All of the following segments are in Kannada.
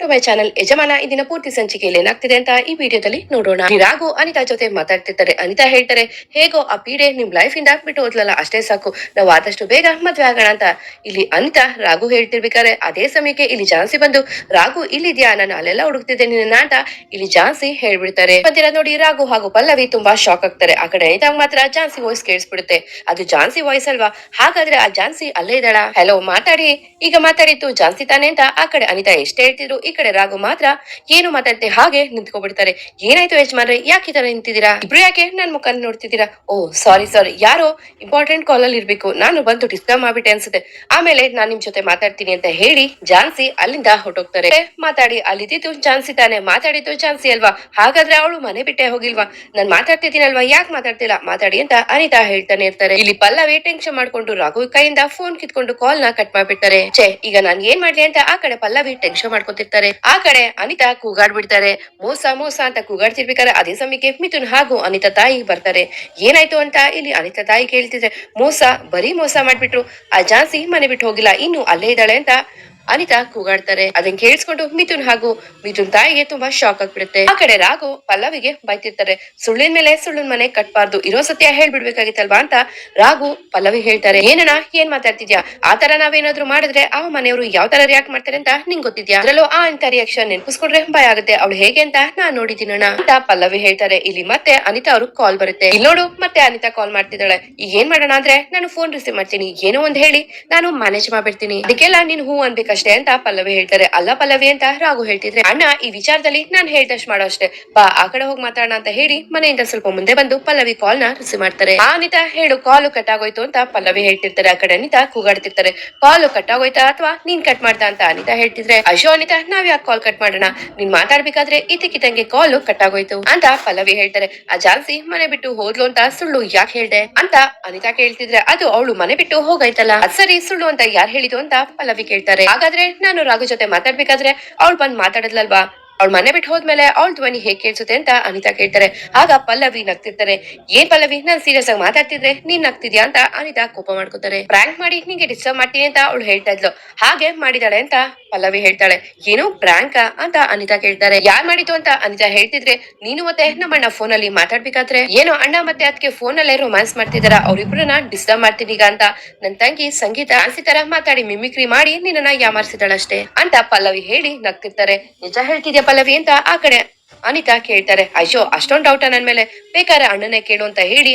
ಟು ಮೈ ಚಾನಲ್ ಯಜಮಾನ ಇಂದಿನ ಪೂರ್ತಿ ಸಂಚಿಕೆಯಲ್ಲಿ ಏನಾಗ್ತಿದೆ ಅಂತ ಈ ವಿಡಿಯೋದಲ್ಲಿ ನೋಡೋಣ. ಈ ರಾಘು, ಅನಿತಾ ಜೊತೆ ಮಾತಾಡ್ತಿರ್ತಾರೆ. ಅನಿತಾ ಹೇಳ್ತಾರೆ, ಹೇಗೋ ಆ ಪೀಡೆ ನಿಮ್ ಲೈಫ್ ಇಂದ ಬಿಟ್ಟು ಹೋದ್ಲಲ್ಲ, ಅಷ್ಟೇ ಸಾಕು. ನಾವು ಆದಷ್ಟು ಬೇಗ ಮದ್ವೆ ಆಗೋಣ ಅಂತ. ಇಲ್ಲಿ ಅನಿತಾ, ರಾಘು ಹೇಳ್ತಿರ್ಬೇಕಾದ್ರೆ, ಅದೇ ಸಮಯಕ್ಕೆ ಇಲ್ಲಿ ಝಾನ್ಸಿ ಬಂದು, ರಾಘು, ಇಲ್ಲಿದ್ಯಾ? ನಾನು ಅಲ್ಲೆಲ್ಲ ಹುಡುಕ್ತಿದ್ದೆ ನಿನ್ನ ಅಂತ ಇಲ್ಲಿ ಜಾನ್ಸಿ ಹೇಳ್ಬಿಡ್ತಾರೆ. ಬಂದಿರ ನೋಡಿ ರಾಘು ಹಾಗೂ ಪಲ್ಲವಿ ತುಂಬಾ ಶಾಕ್ ಆಗ್ತಾರೆ. ಆ ಕಡೆ ಅನಿತಾ ಮಾತ್ರ ಜಾನ್ಸಿ ವಾಯ್ಸ್ ಕೇಳಿಸ್ಬಿಡುತ್ತೆ. ಅದು ಜಾನ್ಸಿ ವಾಯ್ಸ್ ಅಲ್ವಾ? ಹಾಗಾದ್ರೆ ಆ ಜಾನ್ಸಿ ಅಲ್ಲೇ ಇದ್ದಾಳ? ಹಲೋ ಮಾತಾಡಿ. ಈಗ ಮಾತಾಡಿತ್ತು ಜಾನ್ಸಿ ತಾನೆ ಅಂತ ಆ ಕಡೆ ಅನಿತಾ ಎಷ್ಟೇ ಹೇಳ್ತಿದ್ರು? ಈ ಕಡೆ ರಾಘು ಮಾತ್ರ ಏನು ಮಾತಾಡ್ತೆ ಹಾಗೆ ನಿಂತ್ಕೊಬಿಡ್ತಾರೆ. ಏನಾಯ್ತು ಯಜಮಾನ್ರೆ, ಯಾಕೆ ತರ ನಿಂತಿದ್ದೀರಾ? ಇಬ್ರು ಯಾಕೆ ನನ್ ಮುಖ ನೋಡ್ತಿದ್ದೀರಾ? ಓ ಸಾರಿ ಸಾರಿ ಯಾರೋ ಇಂಪಾರ್ಟೆಂಟ್ ಕಾಲ್ ಅಲ್ಲಿ ಇರ್ಬೇಕು. ನಾನು ಬಂದು ಡಿಸ್ಟರ್ಬ್ ಮಾಡ್ಬಿಟ್ಟೆ ಅನ್ಸುತ್ತೆ. ಆಮೇಲೆ ನಾನ್ ನಿಮ್ ಜೊತೆ ಮಾತಾಡ್ತೀನಿ ಅಂತ ಹೇಳಿ ಜಾನ್ಸಿ ಅಲ್ಲಿಂದ ಹೊರಟೋಗ್ತಾರೆ. ಮಾತಾಡಿ ಅಲ್ಲಿದ್ದು ಜಾನ್ಸಿ ತಾನೆ. ಮಾತಾಡಿದ್ದು ಜಾನ್ಸಿ ಅಲ್ವಾ? ಹಾಗಾದ್ರೆ ಅವಳು ಮನೆ ಬಿಟ್ಟೆ ಹೋಗಿಲ್ವಾ? ನಾನ್ ಮಾತಾಡ್ತಿದ್ದೀನಲ್ವಾ? ಯಾಕೆ ಮಾತಾಡ್ತಿಲ್ಲ? ಮಾತಾಡಿ ಅಂತ ಅನಿತಾ ಹೇಳ್ತಾನೆ ಇರ್ತಾರೆ. ಇಲ್ಲಿ ಪಲ್ಲವಿ ಟೆನ್ಷನ್ ಮಾಡ್ಕೊಂಡು ರಾಘು ಕೈಯಿಂದ ಫೋನ್ ಕಿತ್ಕೊಂಡು ಕಾಲ್ನ ಕಟ್ ಮಾಡ್ಬಿಡ್ತಾರೆ. ಛೇ, ಈಗ ನಾನ್ ಏನ್ ಮಾಡ್ಲಿ ಅಂತ ಆ ಕಡೆ ಪಲ್ಲವಿ ಟೆನ್ಷನ್ ಮಾಡ್ಕೊತಿರ್ತಾರೆ. ಆ ಕಡೆ ಅನಿತಾ ಕೂಗಾಡ್ಬಿಡ್ತಾರೆ. ಮೋಸ ಮೋಸ ಅಂತ ಕೂಗಾಡ್ತಿರ್ಬೇಕಾದ್ರೆ ಅದೇ ಸಮಯಕ್ಕೆ ಮಿಥುನ್ ಹಾಗೂ ಅನಿತಾ ತಾಯಿ ಬರ್ತಾರೆ. ಏನಾಯ್ತು ಅಂತ ಇಲ್ಲಿ ಅನಿತಾ ತಾಯಿ ಕೇಳ್ತಿದ್ರೆ, ಮೋಸ, ಬರೀ ಮೋಸ ಮಾಡ್ಬಿಟ್ರು. ಆ ಜಾಸ್ತಿ ಮನೆ ಬಿಟ್ಟು ಹೋಗಿಲ್ಲ, ಇನ್ನು ಅಲ್ಲೇ ಇದ್ದಾಳೆ ಅಂತ ಅನಿತಾ ಕೂಗಾಡ್ತಾರೆ. ಅದನ್ನ ಕೇಳಿಸ್ಕೊಂಡು ಮಿಥುನ್ ಹಾಗೂ ಮಿಥುನ್ ತಾಯಿಗೆ ತುಂಬಾ ಶಾಕ್ ಆಗ್ಬಿಡುತ್ತೆ. ಆ ಕಡೆ ರಾಘು ಪಲ್ಲವಿಗೆ ಬೈತಿರ್ತಾರೆ. ಸುಳ್ಳಿನ ಮೇಲೆ ಸುಳ್ಳಿನ ಮನೆ ಕಟ್ಬಾರ್ದು. ಇರೋ ಸತ್ಯ ಹೇಳ್ಬಿಡ್ಬೇಕಾಗಿತ್ತಲ್ವಾ ಅಂತ ರಾಘು ಪಲ್ಲವಿ ಹೇಳ್ತಾರೆ. ಏನಣ್ಣ, ಏನ್ ಮಾತಾಡ್ತಿದ್ಯಾ? ಆ ತರ ನಾವೇನಾದ್ರೂ ಮಾಡಿದ್ರೆ ಆ ಮನೆಯವರು ಯಾವ ತರ ರಿಯಾಕ್ಟ್ ಮಾಡ್ತಾರೆ ಅಂತ ನಿಂಗ್ ಗೊತ್ತಿದ್ಯಾ? ಅದ್ರಲ್ಲೂ ಆ ಅಂತ ರಿಯಾಕ್ಷನ್ ನೆನ್ಪಿಸ್ಕೊಂಡ್ರೆ ಭಯ ಆಗುತ್ತೆ. ಅವಳು ಹೇಗೆ ಅಂತ ನಾನ್ ನೋಡಿದೀನಣ್ಣ ಅಂತ ಪಲ್ಲವಿ ಹೇಳ್ತಾರೆ. ಇಲ್ಲಿ ಮತ್ತೆ ಅನಿತಾ ಅವ್ರು ಕಾಲ್ ಬರುತ್ತೆ. ಇಲ್ಲಿ ನೋಡು, ಮತ್ತೆ ಅನಿತಾ ಕಾಲ್ ಮಾಡ್ತಿದ್ದಾಳೆ. ಈಗ ಏನ್ ಮಾಡೋಣ ಅಂದ್ರೆ ನಾನು ಫೋನ್ ರಿಸೀವ್ ಮಾಡ್ತೀನಿ. ಏನೋ ಒಂದ್ ಹೇಳಿ, ನಾನು ಮ್ಯಾನೇಜ್ ಮಾಡ್ಬಿಡ್ತೀನಿ. ಅದಕ್ಕೆಲ್ಲ ನೀನ್ ಹೂ ಅನ್ಬೇಕಷ್ಟೇ ಅಂತ ಪಲ್ಲವಿ ಹೇಳ್ತಾರೆ. ಅಲ್ಲ ಪಲ್ಲವಿ ಅಂತ ರಾಘು ಹೇಳ್ತಿದ್ರೆ, ಅಣ್ಣ, ಈ ವಿಚಾರದಲ್ಲಿ ನಾನ್ ಹೇಳ್ದಷ್ಟು ಮಾಡೋ ಅಷ್ಟೇ. ಬಾ, ಆ ಕಡೆ ಹೋಗಿ ಮಾತಾಡೋಣ ಅಂತ ಹೇಳಿ ಮನೆಯಿಂದ ಸ್ವಲ್ಪ ಮುಂದೆ ಬಂದು ಪಲ್ಲವಿ ಕಾಲ್ನ ರಿಸೀವ್ ಮಾಡ್ತಾರೆ. ಆ ಅನಿತಾ ಹೇಳು ಕಾಲು ಕಟ್ ಆಗೋಯ್ತು ಅಂತ ಪಲ್ಲವಿ ಹೇಳ್ತಿರ್ತಾರೆ. ಆ ಕಡೆ ಅನಿತಾ ಕೂಗಾಡ್ತಿರ್ತಾರೆ. ಕಾಲು ಕಟ್ ಆಗೋಯ್ತಾ ಅಥವಾ ನೀನ್ ಕಟ್ ಮಾಡ್ತಾ ಅಂತ ಅನಿತಾ ಹೇಳ್ತಿದ್ರೆ ಅಶೋ ಅನಿತಾ ನಾವ್ ಯಾಕೆ ಕಾಲ್ ಕಟ್ ಮಾಡೋಣ? ನೀನ್ ಮಾತಾಡ್ಬೇಕಾದ್ರೆ ಇದ್ದಕ್ಕಿದ್ದಂಗೆ ಕಾಲು ಕಟ್ ಆಗೋಯ್ತು ಅಂತ ಪಲ್ಲವಿ ಹೇಳ್ತಾರೆ. ಆ ಜಾನ್ಸಿ, ಮನೆ ಬಿಟ್ಟು ಹೋದ್ಲು ಅಂತ ಸುಳ್ಳು ಯಾಕೆ ಹೇಳ್ದೆ? ಅಂತ ಅನಿತಾ ಕೇಳ್ತಿದ್ರೆ, ಅದು ಅವಳು ಮನೆ ಬಿಟ್ಟು ಹೋಗೈತಲ್ಲ. ಸರಿ ಸುಳ್ಳು ಅಂತ ಯಾರು ಹೇಳಿದ್ರು ಅಂತ ಪಲ್ಲವಿ ಕೇಳ್ತಾರೆ. ಹಾಗಾದ್ರೆ ನಾನು ರಾಘು ಜೊತೆ ಮಾತಾಡ್ಬೇಕಾದ್ರೆ ಅವಳು ಬಂದ್ ಮಾತಾಡದ್ಲಲ್ವಾ? ಅವಳ ಮನೆ ಬಿಟ್ಟು ಹೋದ್ಮೇಲೆ ಅವಳ ಧ್ವನಿ ಹೇಗ್ ಕೇಳಿಸುತ್ತೆ ಅಂತ ಅನಿತಾ ಕೇಳ್ತಾರೆ. ಆಗ ಪಲ್ಲವಿ ನಗ್ತಿರ್ತಾರೆ ಏನ್ ಪಲ್ಲವಿ? ನಾನ್ ಸೀರಿಯಸ್ ಆಗಿ ಮಾತಾಡ್ತಿದ್ರೆ ನೀನ್ ನಗ್ತಿದ್ಯಾ ಅಂತ ಅನಿತಾ ಕೋಪ ಮಾಡ್ಕೋತಾರೆ ಪ್ರ್ಯಾಂಕ್ ಮಾಡಿ ನಿಂಗೆ ಡಿಸ್ಟರ್ಬ್ ಮಾಡ್ತೀನಿ ಅಂತ ಅವಳು ಹೇಳ್ತಾ ಇದ್ಲು. ಹಾಗೆ ಮಾಡಿದಾಳೆ ಅಂತ ಪಲ್ಲವಿ ಹೇಳ್ತಾಳೆ. ಏನು ಪ್ರ್ಯಾಂಕ ಅಂತ ಅನಿತಾ ಕೇಳ್ತಾರೆ. ಯಾರ್ ಮಾಡಿತು ಅಂತ ಅನಿತಾ ಹೇಳ್ತಿದ್ರೆ, ನೀನು ಮತ್ತೆ ನಮ್ಮಣ್ಣ ಫೋನ್ ಅಲ್ಲಿ ಮಾತಾಡ್ಬೇಕಾದ್ರೆ? ಏನೋ ಅಣ್ಣ ಮತ್ತೆ ಅದಕ್ಕೆ ಫೋನ್ ಅಲ್ಲೇ ರೊಮ್ಯಾನ್ಸ್ ಮಾಡ್ತಿದಾರ. ಅವ್ರಿಬ್ರನ್ನ ಡಿಸ್ಟರ್ಬ್ ಮಾಡ್ತೀನಿ ಈಗ ಅಂತ ನನ್ ತಂಗಿ ಸಂಗೀತ ಅನ್ಸಿ ತರ ಮಾತಾಡಿ ಮಿಮಿಕ್ರಿ ಮಾಡಿ ನಿನ್ನ ಯಾಮಾರಿಸಿದಳಷ್ಟೇ ಅಂತ ಪಲ್ಲವಿ ಹೇಳಿ ನಗ್ತಿರ್ತಾರೆ. ನಿಜ ಹೇಳ್ತಿದ್ಯಾ ಪಲ್ಲವಿ ಅಂತ ಆ ಕಡೆ ಅನಿತಾ ಕೇಳ್ತಾರೆ, ಅಯ್ಯೋ, ಅಷ್ಟೊಂದ್ ಡೌಟ ನನ್ ಮೇಲೆ? ಬೇಕಾದ್ರೆ ಅಣ್ಣನೇ ಕೇಳು ಅಂತ ಹೇಳಿ.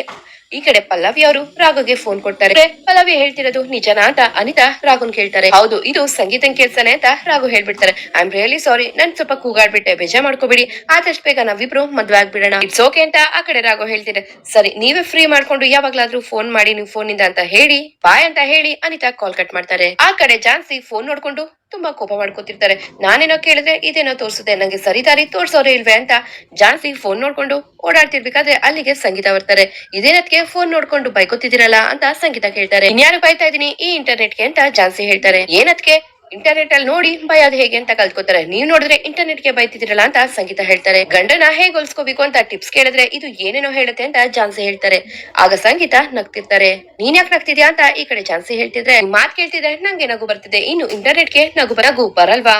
ಈ ಕಡೆ ಪಲ್ಲವಿ ಅವರು ರಾಘುಗೆ ಫೋನ್ ಕೊಡ್ತಾರೆ. ಪಲ್ಲವಿ ಹೇಳ್ತಿರೋದು ನಿಜನಾ ಅಂತ ಅನಿತಾ ರಾಘುನ್ ಕೇಳ್ತಾರೆ. ಹೌದು, ಇದು ಸಂಗೀತ ಕೇಳ್ತಾನೆ ಅಂತ ರಾಘು ಹೇಳ್ಬಿಡ್ತಾರೆ. ಐ ಆಮ್ ರಿಯಲಿ ಸಾರಿ ನನ್ ಸ್ವಲ್ಪ ಕೂಗಾಡ್ಬಿಟ್ಟೆ. ಬೇಜಾರ್ ಮಾಡ್ಕೋಬಿಡಿ. ಆದಷ್ಟು ಬೇಗ ನಾವಿಬ್ರು ಮದ್ವೆ ಆಗ್ಬಿಡೋಣ. ಇಟ್ಸ್ ಓಕೆ ಅಂತ ಆ ಕಡೆ ರಾಘು ಹೇಳ್ತಿದ್ರೆ ಸರಿ, ನೀವೇ ಫ್ರೀ ಮಾಡ್ಕೊಂಡು ಯಾವಾಗ್ಲಾದ್ರೂ ಫೋನ್ ಮಾಡಿ ನೀವು ಫೋನ್ ಇಂದ ಅಂತ ಹೇಳಿ ಬಾಯ್ ಅಂತ ಹೇಳಿ ಅನಿತಾ ಕಾಲ್ ಕಟ್ ಮಾಡ್ತಾರೆ. ಆ ಕಡೆ ಜಾನ್ಸಿ ಫೋನ್ ನೋಡ್ಕೊಂಡು ತುಂಬಾ ಕೋಪ ಮಾಡ್ಕೊತಿರ್ತಾರೆ. ನಾನೇನೋ ಕೇಳಿದ್ರೆ ಇದೇನೋ ತೋರಿಸುತ್ತೆ. ನಂಗೆ ಸರಿ ದಾರಿ ತೋರ್ಸೋರೇ ಇಲ್ವೇ ಅಂತ ಜಾನ್ಸಿ ಫೋನ್ ನೋಡ್ಕೊಂಡು ಓಡಾಡ್ತಿರ್ಬೇಕಾದ್ರೆ ಅಲ್ಲಿಗೆ ಸಂಗೀತ ಬರ್ತಾರೆ. ಇದೇನತ್ಗೆ ಫೋನ್ ನೋಡ್ಕೊಂಡು ಬೈಕೋತಿದ್ದೀರಲ್ಲ ಅಂತ ಸಂಗೀತ ಕೇಳ್ತಾರೆ. ಇನ್ಯಾರು ಬೈತಾ ಇದೀನಿ ಈ ಇಂಟರ್ನೆಟ್ಗೆ ಅಂತ ಜಾನ್ಸಿ ಹೇಳ್ತಾರೆ. ಏನತ್ಗೆ ಇಂಟರ್ನೆಟ್ ಅಲ್ಲಿ ನೋಡಿ ಬಯೋದು ಹೇಗೆ ಅಂತ ಕಲ್ತ್ಕೋತಾರೆ. ನೀವ್ ನೋಡಿದ್ರೆ ಇಂಟರ್ನೆಟ್ಗೆ ಬೈತಿದಿರಲ್ಲ ಅಂತ ಸಂಗೀತ ಹೇಳ್ತಾರೆ. ಗಂಡನ ಹೇಗ್ ಹೊಲ್ಸ್ಕೋಬೇಕು ಅಂತ ಟಿಪ್ಸ್ ಕೇಳಿದ್ರೆ ಇದು ಏನೇನೋ ಹೇಳುತ್ತೆ ಅಂತ ಜಾನ್ಸಿ ಹೇಳ್ತಾರೆ. ಆಗ ಸಂಗೀತ ನಗ್ತಿರ್ತಾರೆ. ನೀನ್ ಯಾಕೆ ನಗ್ತಿದ್ಯಾ ಅಂತ ಈ ಕಡೆ ಜಾನ್ಸಿ ಹೇಳ್ತಿದ್ರೆ ಮಾತ್ ಕೇಳ್ತಿದ್ರೆ ನಂಗೆ ನಗು ಬರ್ತಿದೆ. ಇನ್ನು ಇಂಟರ್ನೆಟ್ಗೆ ನಗು ಬರಗು ಬರಲ್ವಾ?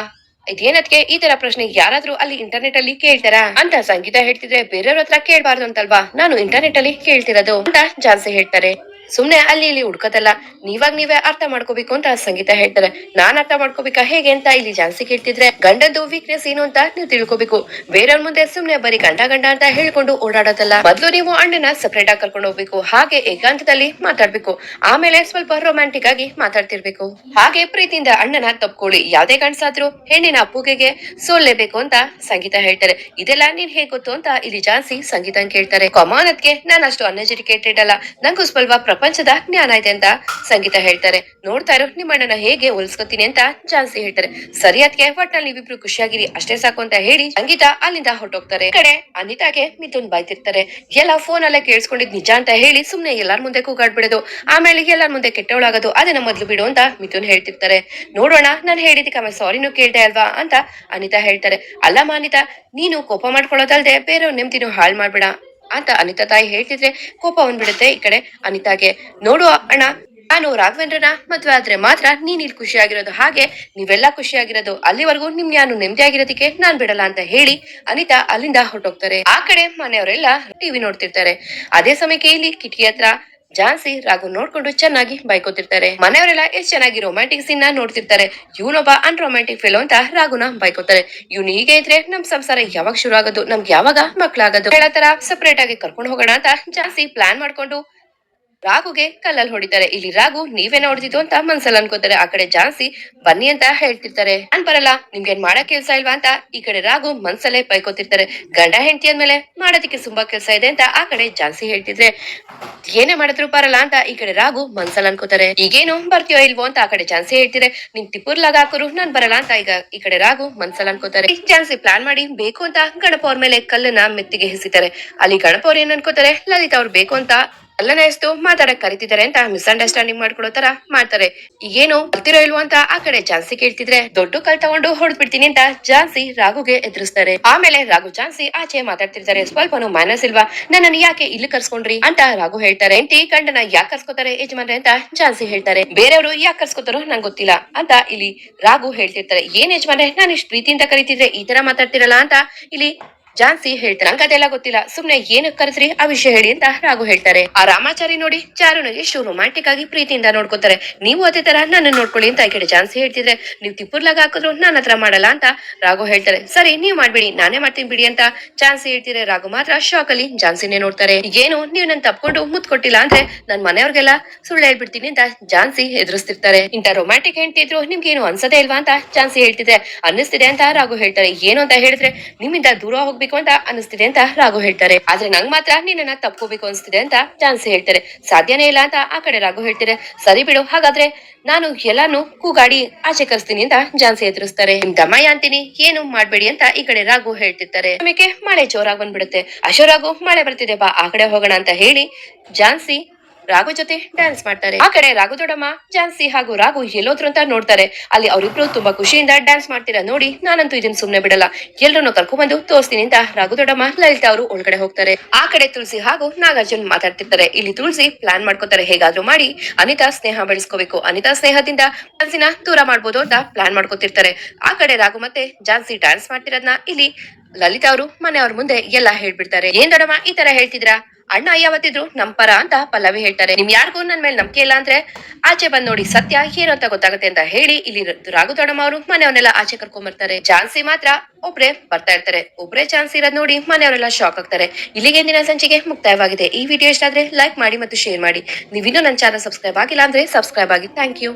ಇದೇನದ್ಕೆ ಈ ತರ ಪ್ರಶ್ನೆ ಯಾರಾದ್ರೂ ಅಲ್ಲಿ ಇಂಟರ್ನೆಟ್ ಅಲ್ಲಿ ಕೇಳ್ತಾರ? ಅಂತ ಸಂಗೀತ ಹೇಳ್ತಿದ್ರೆ ಬೇರೆಯವ್ರ ಹತ್ರ ಕೇಳ್ಬಾರ್ದು ಅಂತಲ್ವಾ? ನಾನು ಇಂಟರ್ನೆಟ್ ಅಲ್ಲಿ ಕೇಳ್ತಿರೋದು ಅಂತ ಜಾನ್ಸಿ ಹೇಳ್ತಾರೆ. ಸುಮ್ನೆ ಅಲ್ಲಿ ಇಲ್ಲಿ ಹುಡ್ಕೋದಲ್ಲ ನೀವಾಗ ನೀವೇ ಅರ್ಥ ಮಾಡ್ಕೋಬೇಕು ಅಂತ ಸಂಗೀತ ಹೇಳ್ತಾರೆ. ನಾನ್ ಅರ್ಥ ಮಾಡ್ಕೋಬೇಕಾ? ಹೇಗೆ ಅಂತ ಇಲ್ಲಿ ಜಾನ್ಸಿ ಕೇಳ್ತಿದ್ರೆ ಗಂಡದ್ದು ವೀಕ್ನೆಸ್ ಏನು ಅಂತ ನೀವು ತಿಳ್ಕೋಬೇಕು. ಬೇರೆಯವ್ರ ಮುಂದೆ ಸುಮ್ನೆ ಬರೀ ಗಂಡ ಗಂಡ ಅಂತ ಹೇಳ್ಕೊಂಡು ಓಡಾಡೋದಲ್ಲ. ಮೊದ್ಲು ನೀವು ಅಣ್ಣನ ಸಪರೇಟ್ ಆಗಿ ಕರ್ಕೊಂಡು ಹೋಗ್ಬೇಕು. ಹಾಗೆ ಏಕಾಂತದಲ್ಲಿ ಮಾತಾಡ್ಬೇಕು. ಆಮೇಲೆ ಸ್ವಲ್ಪ ರೊಮ್ಯಾಂಟಿಕ್ ಆಗಿ ಮಾತಾಡ್ತಿರ್ಬೇಕು. ಹಾಗೆ ಪ್ರೀತಿಯಿಂದ ಅಣ್ಣನ ತಪ್ಕೊಳ್ಳಿ. ಯಾವ್ದೇ ಗಂಡ್ಸಾದ್ರೂ ಹೆಣ್ಣಿನ ಅಪ್ಪುಗೆಗೆ ಸೋಲ್ಲೇಬೇಕು ಅಂತ ಸಂಗೀತ ಹೇಳ್ತಾರೆ. ಇದೆಲ್ಲ ನೀನ್ ಹೇಗ್ ಗೊತ್ತು ಅಂತ ಇಲ್ಲಿ ಜಾನ್ಸಿ ಸಂಗೀತ ಕೇಳ್ತಾರೆ. ಕಮಾನತ್ಗೆ ನಾನು ಅಷ್ಟು ಅನ್ಎಜುಕೇಟೆಡ್ ಅಲ್ಲ. ನಂಗೂ ಸ್ವಲ್ಪ ಪ್ರಪಂಚದ ಜ್ಞಾನ ಇದೆ ಅಂತ ಸಂಗೀತ ಹೇಳ್ತಾರೆ. ನೋಡ್ತಾ ಇರೋ ನಿಮ್ಮ ಅಣ್ಣನ ಹೇಗೆ ಹೋಲಿಸ್ಕೊತೀನಿ ಅಂತ ಜಾನ್ಸಿ ಹೇಳ್ತಾರೆ. ಸರಿ ಅದಕ್ಕೆ ಒಟ್ನಲ್ಲಿ ನೀವಿಬ್ರು ಖುಷಿಯಾಗಿರಿ. ಅಷ್ಟೇ ಸಾಕು ಅಂತ ಹೇಳಿ ಸಂಗೀತ ಅಲ್ಲಿಂದ ಹೊರಟೋಗ್ತಾರೆ. ಕಡೆ ಅನಿತಾಗೆ ಮಿಥುನ್ ಬಾಯ್ತಿರ್ತಾರೆ. ಎಲ್ಲ ಫೋನ್ ಅಲ್ಲೇ ಕೇಳಿಸ್ಕೊಂಡಿದ್ ನಿಜ ಅಂತ ಹೇಳಿ ಸುಮ್ನೆ ಎಲ್ಲಾರ್ ಮುಂದೆ ಕೂಗಾಡ್ಬಿಡೋದು, ಆಮೇಲೆ ಎಲ್ಲಾರ್ ಮುಂದೆ ಕೆಟ್ಟವಳಾಗೋದು, ಅದನ್ನ ಮೊದ್ಲು ಬಿಡು ಅಂತ ಮಿಥುನ್ ಹೇಳ್ತಿರ್ತಾರೆ. ನೋಡೋಣ, ನಾನು ಹೇಳಿದಕ್ಕೆ ಆಮೇಲೆ ಸಾರಿನೂ ಕೇಳ್ದೆ ಅಲ್ವಾ ಅಂತ ಅನಿತಾ ಹೇಳ್ತಾರೆ. ಅಲ್ಲಮ್ಮ ಅನಿತಾ, ನೀನು ಕೋಪ ಮಾಡ್ಕೊಳ್ಳೋದಲ್ದೆ ಬೇರೆಯವ್ರ ನೆಮ್ಮದಿನೂ ಹಾಳು ಮಾಡ್ಬೇಡ. ಅಂತ ಅನಿತಾ ತಾಯಿ ಹೇಳ್ತಿದ್ರೆ ಕೋಪ ಬಂದ್ಬಿಡುತ್ತೆ ಈ ಕಡೆ ಅನಿತಾಗೆ. ನೋಡು ಅಣ್ಣ, ನಾನು ರಾಘವೇಂದ್ರನ ಮದ್ವೆ ಆದ್ರೆ ಮಾತ್ರ ನೀನ್ ಇಲ್ಲಿ ಖುಷಿಯಾಗಿರೋದು. ಹಾಗೆ ನೀವೆಲ್ಲ ಖುಷಿಯಾಗಿರೋದು, ಅಲ್ಲಿವರೆಗೂ ನಿಮ್ ನಾನು ನೆಮ್ಮದಿಯಾಗಿರೋದಕ್ಕೆ ನಾನ್ ಬಿಡಲ್ಲ ಅಂತ ಹೇಳಿ ಅನಿತಾ ಅಲ್ಲಿಂದ ಹೊರಟೋಗ್ತಾರೆ. ಆ ಕಡೆ ಮನೆಯವರೆಲ್ಲ ಟಿವಿ ನೋಡ್ತಿರ್ತಾರೆ. ಅದೇ ಸಮಯಕ್ಕೆ ಇಲ್ಲಿ ಕಿಟಕಿ ಹತ್ರ ಜಾನ್ಸಿ, ರಾಘು ನೋಡ್ಕೊಂಡು ಚೆನ್ನಾಗಿ ಬೈಕೋತಿರ್ತಾರೆ. ಮನೆಯವರೆಲ್ಲ ಎಷ್ಟ್ ಚೆನ್ನಾಗಿ ರೊಮ್ಯಾಂಟಿಕ್ ಸೀನ್ನ ನೋಡ್ತಿರ್ತಾರೆ. ಇವನೊಬ್ಬ ಅನ್ ರೊಮ್ಯಾಂಟಿಕ್ ಫಿಲೋ ಅಂತ ರಾಘುನ ಬೈಕೋತಾರೆ. ಇವ್ನು ಹೀಗೆ ಇದ್ರೆ ನಮ್ ಸಂಸಾರ ಯಾವಾಗ ಶುರು ಆಗೋದು ನಮ್ಗೆ ಯಾವಾಗ ಮಕ್ಳಾಗೋದು? ಹೇಳೋ ತರ ಸಪರೇಟ್ ಆಗಿ ಕರ್ಕೊಂಡು ಹೋಗೋಣ ಅಂತ ಜಾನ್ಸಿ ಪ್ಲಾನ್ ಮಾಡ್ಕೊಂಡು ರಾಘುಗೆ ಕಲ್ಲಲ್ಲಿ ಹೊಡಿತಾರೆ. ಇಲ್ಲಿ ರಾಘು ನೀವೇ ನೋಡ್ತಿದ್ದು ಅಂತ ಮನ್ಸಲ್ಲಿ ಅನ್ಕೋತಾರೆ. ಆ ಕಡೆ ಜಾನ್ಸಿ ಬನ್ನಿ ಅಂತ ಹೇಳ್ತಿರ್ತಾರೆ. ನಾನ್ ಬರಲ್ಲ, ನಿಮ್ಗೇನ್ ಮಾಡಕ್ ಕೆಲ್ಸ ಇಲ್ವಾ ಅಂತ ಈ ಕಡೆ ರಾಘು ಮನ್ಸಲ್ಲೇ ಪೈಕೋತಿರ್ತಾರೆ. ಗಂಡ ಹೆಂಡತಿ ಅಂದ್ಮೇಲೆ ಮಾಡೋದಕ್ಕೆ ತುಂಬಾ ಕೆಲ್ಸ ಇದೆ ಅಂತ ಆ ಕಡೆ ಜಾನ್ಸಿ ಹೇಳ್ತಿದ್ರೆ, ಏನೇ ಮಾಡಿದ್ರು ಬರಲ್ಲ ಅಂತ ಈ ಕಡೆ ರಾಘು ಮನ್ಸಲ್ಲಿ ಅನ್ಕೋತಾರೆ. ಈಗೇನು ಬರ್ತೀಯೋ ಇಲ್ವೋ ಅಂತ ಆ ಕಡೆ ಜಾನ್ಸಿ ಹೇಳ್ತಿದ್ರೆ ನಿನ್ ತಿಪ್ಪುರ್ಲಾಗ ಹಾಕೋರು, ನಾನ್ ಬರಲ್ಲ ಅಂತ ಈಗ ಈ ಕಡೆ ರಾಘು ಮನ್ಸಲ್ಲಿ ಅನ್ಕೋತಾರೆ. ಜಾನ್ಸಿ ಪ್ಲಾನ್ ಮಾಡಿ ಬೇಕು ಅಂತ ಗಣಪ ಅವ್ರ ಮೇಲೆ ಕಲ್ಲನ್ನ ಮೆತ್ತಿಗೆ ಹೆಸಿತಾರೆ ಅಲ್ಲಿ ಗಣಪ ಅವ್ರು ಏನ್ ಅನ್ಕೋತಾರೆ, ಲಲಿತಾ ಅವ್ರು ಬೇಕು ಅಂತ ಅಲ್ಲನ ಎಸ್ತು ಮಾತಾಡಕ್ ಕರಿತಿದ್ದಾರೆ ಅಂತ ಮಿಸ್ಅಂಡರ್ಸ್ಟ್ಯಾಂಡಿಂಗ್ ಮಾಡ್ಕೊಡೋ ತರ ಮಾಡ್ತಾರೆ. ಈಗೇನು ಬರ್ತಿರೋ ಇಲ್ವೋ ಅಂತ ಆ ಕಡೆ ಜಾನ್ಸಿ ಕೇಳ್ತಿದ್ರೆ ದೊಡ್ಡ ಕಲ್ ತಗೊಂಡು ಹೊಡೆದ್ ಬಿಡ್ತೀನಿ ಅಂತ ಜಾನ್ಸಿ ರಾಘುಗೆ ಎದುರಿಸ್ತಾರೆ. ಆಮೇಲೆ ರಾಘು ಜಾನ್ಸಿ ಆಚೆ ಮಾತಾಡ್ತಿರ್ತಾರೆ, ಸ್ವಲ್ಪನು ಮೈನಸ್ ಇಲ್ವಾ? ನನ್ನನ್ನು ಯಾಕೆ ಇಲ್ಲಿ ಕರ್ಸ್ಕೊಂಡ್ರಿ? ಅಂತ ರಾಘು ಹೇಳ್ತಾರೆ. ಎಂಟಿ ಗಂಡನ ಯಾಕೆ ಕರ್ಸ್ಕೊತಾರೆ ಯಜಮಾನ್ರೆ? ಅಂತ ಜಾನ್ಸಿ ಹೇಳ್ತಾರೆ. ಬೇರೆಯವರು ಯಾಕೆ ಕರ್ಸ್ಕೊತಾರೋ ನಂಗೆ ಗೊತ್ತಿಲ್ಲ ಅಂತ ಇಲ್ಲಿ ರಾಘು ಹೇಳ್ತಿರ್ತಾರೆ. ಏನ್ ಯಜಮಾನ್ರೆ? ನಾನು ಇಷ್ಟು ಪ್ರೀತಿಯಿಂದ ಕರಿತಿದ್ರೆ ಈ ತರ ಮಾತಾಡ್ತಿರಲ್ಲ? ಅಂತ ಇಲ್ಲಿ ಜಾನ್ಸಿ ಹೇಳ್ತಾರೆ ನಂಗೆ ಅದೆಲ್ಲ ಗೊತ್ತಿಲ್ಲ. ಸುಮ್ನೆ ಏನು ಕರೆದ್ರಿ? ಆ ವಿಷಯ ಹೇಳಿ ಅಂತ ರಾಘು ಹೇಳ್ತಾರೆ. ಆ ರಾಮಾಚಾರಿ ನೋಡಿ ಚಾರುನ ಎಷ್ಟು ರೊಮ್ಯಾಂಟಿಕ್ ಆಗಿ ಪ್ರೀತಿಯಿಂದ ನೋಡ್ಕೋತಾರೆ ನೀವು ಅದೇ ತರ ನನ್ನ ನೋಡ್ಕೊಳ್ಳಿ ಅಂತ ಕೇಳಿ ಜಾನ್ಸಿ ಹೇಳ್ತಿದ್ರೆ, ನೀವು ತಿಪ್ಪುರ್ಲಾಗ ಹಾಕಿದ್ರು ನನ್ನ ಹತ್ರ ಮಾಡಲ್ಲ ಅಂತ ರಾಘು ಹೇಳ್ತಾರೆ. ಸರಿ, ನೀವ್ ಮಾಡ್ಬಿಡಿ. ನಾನೇ ಮಾಡ್ತೀನಿ ಬಿಡಿ ಅಂತ ಜಾನ್ಸಿ ಹೇಳ್ತಿದ್ರೆ ರಾಘು ಮಾತ್ರ ಶಾಕ್ ಅಲ್ಲಿ ಜಾನ್ಸಿನೇ ನೋಡ್ತಾರೆ. ಏನು, ನೀವು ನನ್ ತಪ್ಕೊಂಡು ಮುತ್ ಕೊಟ್ಟಿಲ್ಲ ಅಂದ್ರೆ ನನ್ ಮನೆಯವ್ರಿಗೆಲ್ಲ ಸುಳ್ಳು ಹೇಳ್ಬಿಡ್ತೀನಿ ಅಂತ ಜಾನ್ಸಿ ಎದುರಿಸ್ತಿರ್ತಾರೆ ಇಂತ ರೊಮ್ಯಾಂಟಿಕ್ ಹೆಂಡ್ತಿದ್ರು ನಿಮ್ಗೆ ಏನು ಅನ್ಸದೇ ಇಲ್ವಾ ಅಂತ ಜಾನ್ಸಿ ಹೇಳ್ತಿದ್ರೆ, ಅನ್ನಿಸ್ತಿದೆ ಅಂತ ರಾಘು ಹೇಳ್ತಾರೆ. ಏನು ಅಂತ ಹೇಳಿದ್ರೆ, ನಿಮ್ಮಿಂದ ದೂರ ಹೋಗ್ಬೇಕು ಅಂತ ಅನಿಸ್ತಿದೆ ಅಂತ ರಾಘು ಹೇಳ್ತಾರೆ. ಆದ್ರೆ ನಂಗ್ ಮಾತ್ರ ನಿನ್ನನ್ನ ತಪ್ಕೋಬೇಕು ಅನಿಸ್ತಿದೆ ಅಂತ ಜಾನ್ಸಿ ಹೇಳ್ತಾರೆ. ಸಾಧ್ಯನೇ ಇಲ್ಲ ಅಂತ ಆ ಕಡೆ ರಾಘು ಹೇಳ್ತಾರೆ. ಸರಿ ಬಿಡು, ಹಾಗಾದ್ರೆ ನಾನು ಎಲ್ಲಾನು ಕೂಗಾಡಿ ಆಚೆ ಕರ್ಸ್ತೀನಿ ಅಂತ ಜಾನ್ಸಿ ಎದುರಿಸ್ತಾರೆ. ನಿಮ್ ದಮಯ ಅಂತೀನಿ, ಏನು ಮಾಡ್ಬೇಡಿ ಅಂತ ಈ ಕಡೆ ರಾಘು ಹೇಳ್ತಿರ್ತಾರೆ. ಮಳೆ ಜೋರಾಗಿ ಬಂದ್ಬಿಡುತ್ತೆ. ಅಶೋರಾಗು ಮಳೆ ಬರ್ತಿದೆ ಬಾ, ಆ ಕಡೆ ಹೋಗೋಣ ಅಂತ ಹೇಳಿ ಜಾನ್ಸಿ ರಾಘು ಜೊತೆ ಡ್ಯಾನ್ಸ್ ಮಾಡ್ತಾರೆ. ಆ ಕಡೆ ರಾಘು ದೊಡ್ಡಮ್ಮ, ಜಾನ್ಸಿ ಹಾಗೂ ರಾಘು ಎಲ್ಲೋದ್ರು ಅಂತ ನೋಡ್ತಾರೆ. ಅಲ್ಲಿ ಅವರಿಬ್ರು ತುಂಬಾ ಖುಷಿಯಿಂದ ಡ್ಯಾನ್ಸ್ ಮಾಡ್ತೀರಾ ನೋಡಿ ನಾನಂತೂ ಇದನ್ನ ಸುಮ್ನೆ ಬಿಡಲ್ಲ. ಎಲ್ರನ್ನೂ ಕರ್ಕೊಂಡ್ ಬಂದು ತೋರಿಸ್ತೀನಿ ಅಂತ ರಾಘು ದೊಡ್ಡಮ್ಮ, ಲಲಿತಾ ಅವರು ಒಳಗಡೆ ಹೋಗ್ತಾರೆ. ಆ ಕಡೆ ತುಳಸಿ ಹಾಗೂ ನಾಗಾರ್ಜುನ್ ಮಾತಾಡ್ತಿರ್ತಾರೆ. ಇಲ್ಲಿ ತುಳಸಿ ಪ್ಲಾನ್ ಮಾಡ್ಕೋತಾರೆ ಹೇಗಾದ್ರೂ ಮಾಡಿ ಅನಿತಾ ಸ್ನೇಹ ಬೆಳೆಸ್ಕೋಬೇಕು. ಅನಿತಾ ಸ್ನೇಹದಿಂದ ಜಾನ್ಸಿನ ದೂರ ಮಾಡ್ಬೋದು ಅಂತ ಪ್ಲಾನ್ ಮಾಡ್ಕೋತಿರ್ತಾರೆ. ಆ ಕಡೆ ರಾಘು ಮತ್ತೆ ಜಾನ್ಸಿ ಡ್ಯಾನ್ಸ್ ಮಾಡ್ತಿರೋದ್ನ ಇಲ್ಲಿ ಲಲಿತಾ ಅವರು ಮನೆಯವ್ರ ಮುಂದೆ ಎಲ್ಲ ಹೇಳ್ಬಿಡ್ತಾರೆ. ಏನ್ ದೊಡಮ್ಮ ಈ ತರ ಹೇಳ್ತಿದ್ರಾ ಅಣ್ಣ ಯಾವತ್ತಿದ್ರು ನಮ್ ಪರ ಅಂತ ಪಲ್ಲವಿ ಹೇಳ್ತಾರೆ. ನಿಮ್ ಯಾರಿಗೂ ನನ್ ಮೇಲೆ ನಂಬಿಕೆ ಇಲ್ಲ ಅಂದ್ರೆ ಆಚೆ ಬಂದ್ ನೋಡಿ ಸತ್ಯ ಏನು ಅಂತ ಗೊತ್ತಾಗುತ್ತೆ ಅಂತ ಹೇಳಿ ಇಲ್ಲಿ ರಾಘು ದೊಡಮ್ಮ ಅವರು ಮನೆಯವನ್ನೆಲ್ಲ ಆಚೆ ಕರ್ಕೊಂಡ್ ಬರ್ತಾರೆ. ಚಾನ್ಸಿ ಮಾತ್ರ ಒಬ್ರೇ ಬರ್ತಾ ಇರ್ತಾರೆ. ಒಬ್ರೇ ಚಾನ್ಸ್ ಇರೋದ್ ನೋಡಿ ಮನೆಯವರೆಲ್ಲ ಶಾಕ್ ಆಗ್ತಾರೆ. ಇಲ್ಲಿಗೆ ದಿನ ಸಂಚಿಗೆ ಮುಕ್ತಾಯವಾಗಿದೆ. ಈ ವಿಡಿಯೋ ಇಷ್ಟ ಆದ್ರೆ ಲೈಕ್ ಮಾಡಿ ಮತ್ತು ಶೇರ್ ಮಾಡಿ. ನೀವಿನ್ನೂ ನನ್ನ ಚಾನಲ್ ಸಬ್ಸ್ಕ್ರೈಬ್ ಆಗಿಲ್ಲ ಅಂದ್ರೆ ಸಬ್ಸ್ಕ್ರೈಬ್ ಆಗಿ. Thank you